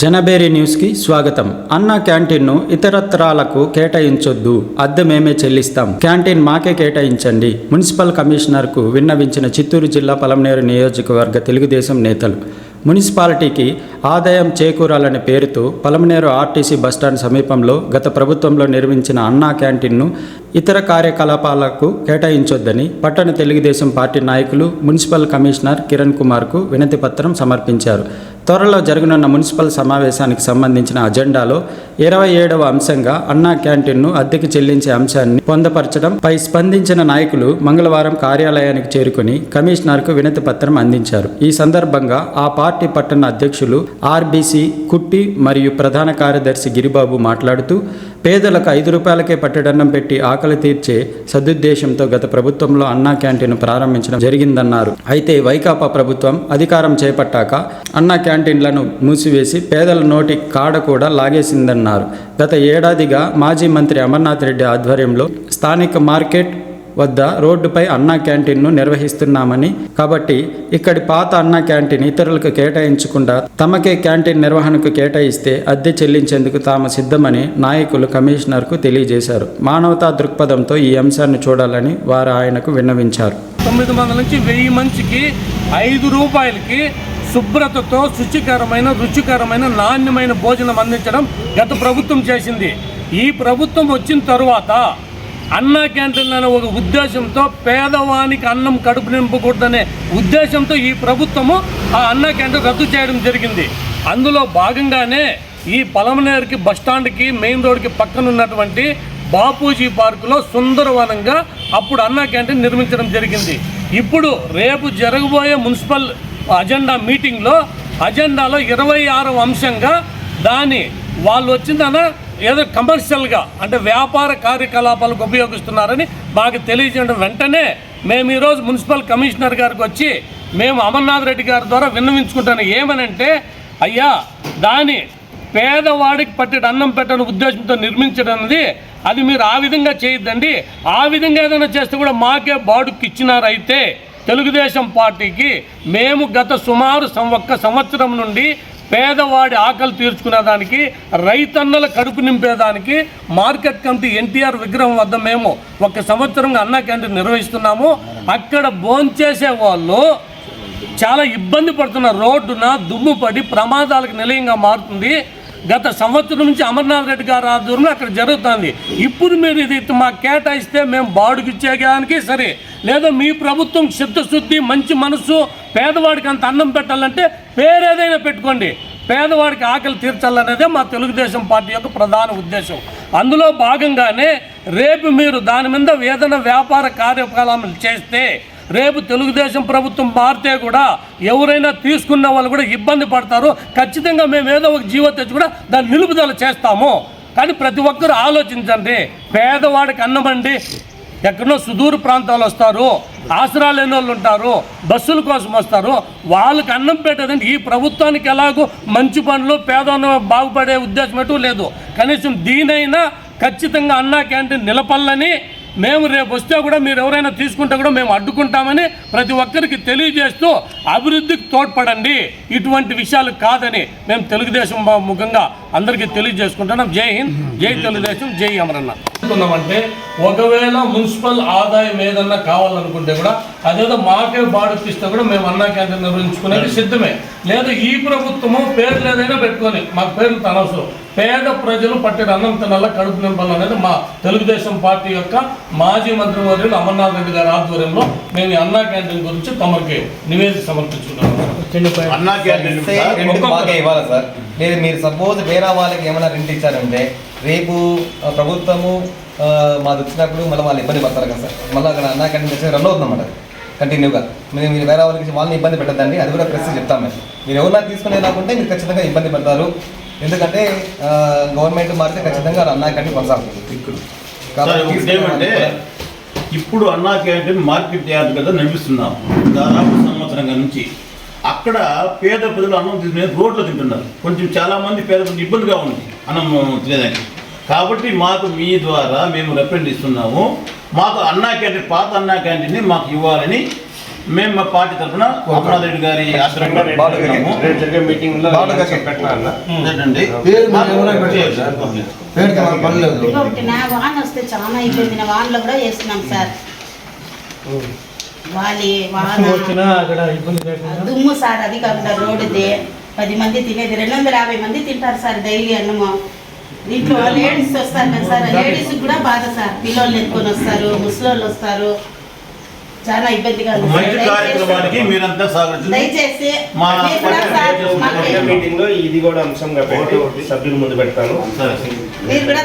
జనబేరి న్యూస్కి స్వాగతం. అన్న క్యాంటీన్ను ఇతరత్రాలకు కేటాయించొద్దు. అద్దె మేమే చెల్లిస్తాం. క్యాంటీన్ మాకే కేటాయించండి. మున్సిపల్ కమిషనర్కు విన్నవించిన చిత్తూరు జిల్లా పలమనేరు నియోజకవర్గ తెలుగుదేశం నేతలు. మున్సిపాలిటీకి ఆదాయం చేకూరాలనే పేరుతో పలమనేరు ఆర్టీసీ బస్టాండ్ సమీపంలో గత ప్రభుత్వంలో నిర్మించిన అన్నా క్యాంటీన్ను ఇతర కార్యకలాపాలకు కేటాయించొద్దని పట్టణ తెలుగుదేశం పార్టీ నాయకులు మున్సిపల్ కమిషనర్ కిరణ్ కుమార్కు వినతి పత్రం సమర్పించారు. త్వరలో జరగనున్న మున్సిపల్ సమావేశానికి సంబంధించిన అజెండాలో ఇరవై ఏడవ అంశంగా అన్నా క్యాంటీన్ను అద్దెకు చెల్లించే అంశాన్ని పొందపరచడం పై స్పందించిన నాయకులు మంగళవారం కార్యాలయానికి చేరుకుని కమిషనర్కు వినతి పత్రం అందించారు. ఈ సందర్భంగా ఆ పార్టీ పట్టణ అధ్యక్షులు ఆర్బీసీ కుట్టి మరియు ప్రధాన కార్యదర్శి గిరిబాబు మాట్లాడుతూ పేదలకు ఐదు రూపాయలకే పట్టడన్నం పెట్టి ఆకలి తీర్చే సదుద్దేశంతో గత ప్రభుత్వంలో అన్నా క్యాంటీన్ ప్రారంభించడం జరిగిందన్నారు. అయితే వైకాపా ప్రభుత్వం అధికారం చేపట్టాక అన్నా క్యాంటీన్ క్యాంటీన్లను మూసివేసి పేదల నోటి కాడ కూడా లాగేసిందన్నారు. గత ఏడాదిగా మాజీ మంత్రి అమర్నాథ్ రెడ్డి ఆధ్వర్యంలో స్థానిక మార్కెట్ వద్ద రోడ్డుపై అన్నా క్యాంటీన్ను నిర్వహిస్తున్నామని కాబట్టి ఇక్కడి పాత అన్నా క్యాంటీన్ ఇతరులకు కేటాయించకుండా తమకే క్యాంటీన్ నిర్వహణకు కేటాయిస్తే అద్దె చెల్లించేందుకు తాము సిద్ధమని నాయకులు కమిషనర్కు తెలియజేశారు. మానవతా దృక్పథంతో ఈ అంశాన్ని చూడాలని వారు ఆయనకు విన్నవించారు. తొమ్మిది వందల నుంచి వెయ్యి మందికి ఐదు రూపాయలకి శుభ్రతతో శుచికరమైన రుచికరమైన నాణ్యమైన భోజనం అందించడం గత ప్రభుత్వం చేసింది. ఈ ప్రభుత్వం వచ్చిన తరువాత అన్నా క్యాంటీన్ అనే ఒక ఉద్దేశంతో పేదవానికి అన్నం కడుపు నింపకూడదనే ఉద్దేశంతో ఈ ప్రభుత్వము ఆ అన్నా క్యాంటీన్ రద్దు చేయడం జరిగింది. అందులో భాగంగానే ఈ పలమనేరుకి బస్టాండ్కి మెయిన్ రోడ్కి పక్కన ఉన్నటువంటి బాపూజీ పార్కులో సుందరవనంగా అప్పుడు అన్నా క్యాంటీన్ నిర్మించడం జరిగింది. ఇప్పుడు రేపు జరగబోయే మున్సిపల్ అజెండా మీటింగ్లో అజెండాలో ఇరవై ఆరవ అంశంగా దాని వాళ్ళు వచ్చిందన ఏదో కమర్షియల్గా అంటే వ్యాపార కార్యకలాపాలకు ఉపయోగిస్తున్నారని బాగా తెలియజేయడం. వెంటనే మేము ఈరోజు మున్సిపల్ కమిషనర్ గారికి వచ్చి మేము అమర్నాథ్ రెడ్డి గారి ద్వారా విన్నవించుకుంటాను. ఏమనంటే అయ్యా దాని పేదవాడికి పట్టెడు అన్నం పెట్టని ఉద్దేశంతో నిర్మించడం అనేది అది మీరు ఆ విధంగా చేయొద్దండి. ఆ విధంగా ఏదైనా చేస్తే కూడా మాకే బాడుకి ఇచ్చినారైతే తెలుగుదేశం పార్టీకి మేము గత సుమారు సం- ఒక్క సంవత్సరం నుండి పేదవాడి ఆకలి తీర్చుకునేదానికి రైతన్నల కడుపు నింపేదానికి మార్కెట్ కమిటీ ఎన్టీఆర్ విగ్రహం వద్ద మేము ఒక సంవత్సరంగా అన్నా క్యాంటీన్ నిర్వహిస్తున్నాము. అక్కడ భోంచేసే వాళ్ళు చాలా ఇబ్బంది పడుతున్న రోడ్డున దుమ్ము పడి ప్రమాదాలకు నిలయంగా మారుతుంది. గత సంవత్సరం నుంచి అమర్నాథ్ రెడ్డి గారు ఆధ్వర్యంలో అక్కడ జరుగుతుంది. ఇప్పుడు మీరు ఇది మాకు కేటాయిస్తే మేము బాడుగు ఇచ్చేయడానికి సరే. లేదా మీ ప్రభుత్వం చిత్తశుద్ధి మంచి మనసు పేదవాడికి అంత అన్నం పెట్టాలంటే పేరేదైనా పెట్టుకోండి. పేదవాడికి ఆకలి తీర్చాలనేదే మా తెలుగుదేశం పార్టీ యొక్క ప్రధాన ఉద్దేశం. అందులో భాగంగానే రేపు మీరు దాని మీద ఏదైనా వ్యాపార కార్యకలాపాలు చేస్తే రేపు తెలుగుదేశం ప్రభుత్వం మారితే కూడా ఎవరైనా తీసుకున్న వాళ్ళు కూడా ఇబ్బంది పడతారు. ఖచ్చితంగా మేము ఏదో ఒక జీవో తెచ్చి కూడా దాన్ని నిలుపుదల చేస్తాము. కానీ ప్రతి ఒక్కరు ఆలోచించండి. పేదవాడికి అన్నమండి ఎక్కడో సుదూర ప్రాంతాలు వస్తారు. ఆసరా లేని వాళ్ళు ఉంటారు. బస్సుల కోసం వస్తారు. వాళ్ళకి అన్నం పెట్టదండి. ఈ ప్రభుత్వానికి ఎలాగో మంచి పనులు పేదన్న బాగుపడే ఉద్దేశం ఎటు లేదు. కనీసం దీనైనా ఖచ్చితంగా అన్నా క్యాంటీన్ నిలపల్లని మేము రేపు వస్తే కూడా మీరు ఎవరైనా తీసుకుంటే కూడా మేము అడ్డుకుంటామని ప్రతి ఒక్కరికి తెలియజేస్తూ అభివృద్ధికి తోడ్పడండి. ఇటువంటి విషయాలు కాదని మేము తెలుగుదేశం ముఖంగా అందరికీ తెలియజేసుకుంటున్నాం. జై హింద్ జై తెలుగుదేశం జై అమరన్న అనుకున్నామంటే ఒకవేళ మున్సిపల్ ఆదాయం ఏదన్నా కావాలనుకుంటే కూడా అదేదో మాకే బాడుకిస్తే కూడా మేము అన్నా క్యాంటీన్ నిర్వహించుకునేది సిద్ధమే. లేదా ఈ ప్రభుత్వము పేర్లు ఏదైనా పెట్టుకొని మాకు పేర్లు అనవసరం. పేద ప్రజలు పట్టిన అన్నం తినాల కడుపు నింపాలనేది మా తెలుగుదేశం పార్టీ యొక్క మాజీ మంత్రివర్యులు అమర్నాథ్ రెడ్డి గారి ఆధ్వర్యంలో మేము ఈ అన్నా క్యాంటీన్ గురించి తమకి నివేదిక సమర్పించుకున్నాం అన్నా క్యాంటీన్ ఇవ్వాలి సార్? లేదు మీరు సపోజ్ వేరే వాళ్ళకి ఏమైనా రెంట్ ఇచ్చారంటే రేపు ప్రభుత్వము మాది వచ్చినప్పుడు మళ్ళీ వాళ్ళు ఇబ్బంది పడతారు కదా సార్. మళ్ళీ అక్కడ అన్నా క్యాంటీన్ తెచ్చి రన్ అవుతుందన్నమాట. కంటిన్యూగా మీరు మీరు వేరే వాళ్ళకి వాళ్ళని ఇబ్బంది పెట్టద్దండి. అది కూడా ప్రెస్ చెప్తాం మేము. మీరు ఎవరైనా తీసుకునే రాకుంటే మీరు ఖచ్చితంగా ఇబ్బంది పడతారు. ఎందుకంటే గవర్నమెంట్ మారితే ఖచ్చితంగా అన్నా క్యాంటీన్ కొనసాగుతుంది. ఏమంటే ఇప్పుడు అన్నా క్యాంటీన్ మార్కెట్ యార్డ్ కదా నడిపిస్తున్నాం దాదాపు సంవత్సరంగా నుంచి. అక్కడ పేద ప్రజలు అన్నం తీసుకునే రోడ్లో తింటున్నారు. కొంచెం చాలా మంది పేద ప్రజలు ఇబ్బందిగా ఉంది అన్నం తినేదానికి. కాబట్టి మాకు మీ ద్వారా మేము రిప్రజెంట్ ఇస్తున్నాము. మాకు అన్నా క్యాంటీన్ పాత అన్నా క్యాంటీన్ని మాకు ఇవ్వాలని మేము మా పార్టీ తరఫున అమర్నాథ్ రెడ్డి గారి వాన వస్తే చాలా ఇబ్బంది వానలో కూడా వేస్తున్నాం సార్. వాలి వాన. దుమ్ము సార్ అది కాకుండా రోడ్డుది పది మంది తినేది రెండు వందల యాభై మంది తింటారు సార్ డైలీ అన్నము. దీంట్లో లేడీస్ వస్తారు కదా సార్ లేడీస్ కూడా బాధ సార్. పిల్లలు ఎత్తుకొని వస్తారు ముసలోళ్ళు వస్తారు. చాలా ఇబ్బందిగా. మంచి కార్యక్రమానికి మీరంతా సహకరించండి. దయచేసి మా మీటింగ్లో ఇది కూడా అంశంగా పెట్టి సభ్యుల ముందు పెడతాను. మీరు కూడా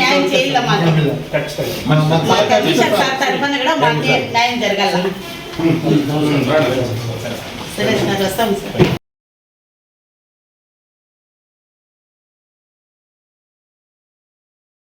న్యాయం చేయాలి మాకు? ఖచ్చితంగా. మనం మా కమిషన్ సార్ తరఫున కూడా మాకు న్యాయం జరగాల. సరే. సార్ వస్తాం సార్.